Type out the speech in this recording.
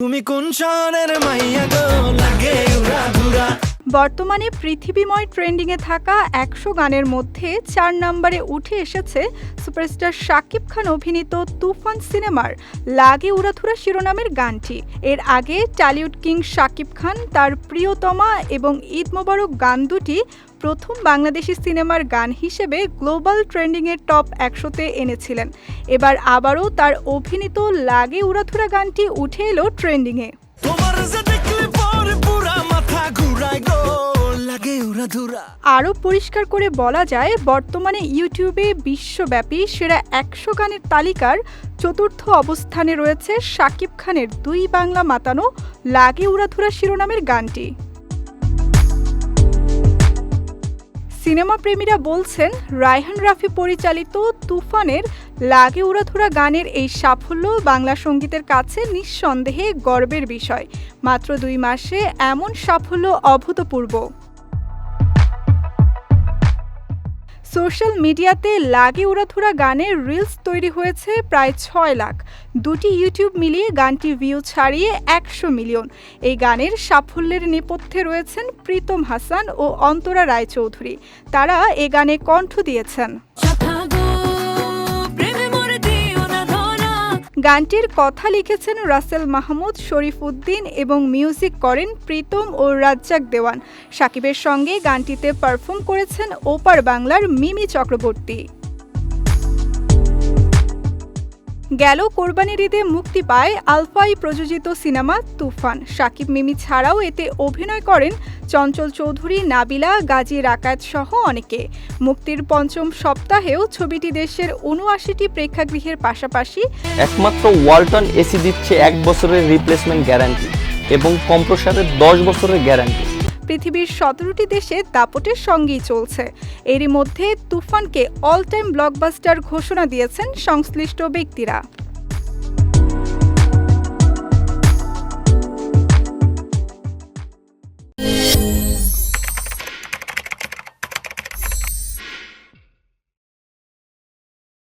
তুমি কোন শহরের মাইয়া গো? লাগে উড়া ধুরা। বর্তমানে পৃথিবীময় ট্রেন্ডিংয়ে থাকা একশো গানের মধ্যে চার নম্বরে উঠে এসেছে সুপারস্টার শাকিব খান অভিনীত তুফান সিনেমার লাগে উড়াথুরা শিরোনামের গানটি। এর আগে টালিউড কিং শাকিব খান, তার প্রিয়তমা এবং ঈদ মোবারক গান দুটি প্রথম বাংলাদেশি সিনেমার গান হিসেবে গ্লোবাল ট্রেন্ডিংয়ের টপ একশোতে এনেছিলেন। এবার আবারও তার অভিনীত লাগে উড়াথুরা গানটি উঠে এলো ট্রেন্ডিংয়ে। লাগে উড়া ধুরা আরও পরিষ্কার করে বলা যায়, বর্তমানে ইউটিউবে বিশ্বব্যাপী সেরা একশো গানের তালিকার চতুর্থ অবস্থানে রয়েছে শাকিব খানের দুই বাংলা মাতানো লাগে উড়াধুরা শিরোনামের গানটি। সিনেমা প্রেমীরা বলছেন, রায়হান রাফি পরিচালিত তুফানের লাগে উড়াধুরা গানের এই সাফল্য বাংলা সঙ্গীতের কাছে নিঃসন্দেহে গর্বের বিষয়। মাত্র দুই মাসে এমন সাফল্য অভূতপূর্ব। সোশ্যাল মিডিয়াতে লাগে উড়াধুরা গানের রিলস তৈরি হয়েছে প্রায় ছয় লাখ। দুটি ইউটিউব মিলিয়ে গানটি ভিউ ছাড়িয়ে একশো মিলিয়ন। এই গানের সাফল্যের নেপথ্যে রয়েছেন প্রীতম হাসান ও অন্তরা রায়চৌধুরী। তারা এ গানে কণ্ঠ দিয়েছেন। গানটির কথা লিখেছেন রাসেল মাহমুদ, শরীফ উদ্দিন এবং মিউজিক করেন প্রীতম ও রাজ্জাক দেওয়ান। সাকিবের সঙ্গে গানটিতে পারফর্ম করেছেন ওপার বাংলার মিমি চক্রবর্তী। গেল কোরবানির ঈদে মুক্তি পায় আলফাই প্রযোজিত সিনেমা তুফান। সাকিব মিমি ছাড়াও এতে অভিনয় করেন চঞ্চল চৌধুরী, নাবিলা, গাজী রাকাত সহ অনেকে। মুক্তির পঞ্চম সপ্তাহেও ছবিটি দেশের উনআশিটি প্রেক্ষাগৃহের পাশাপাশি একমাত্র ওয়ালটন এসি দিচ্ছে এক বছরের রিপ্লেসমেন্ট গ্যারান্টি এবং কম্প্রসারের দশ বছরের গ্যারান্টি পৃথিবীর সতেরোটি দেশে দাপটের সঙ্গেই চলছে। এরই মধ্যে তুফানকে অল টাইম ব্লকবাস্টার ঘোষণা দিয়েছেন সংশ্লিষ্ট ব্যক্তিরা।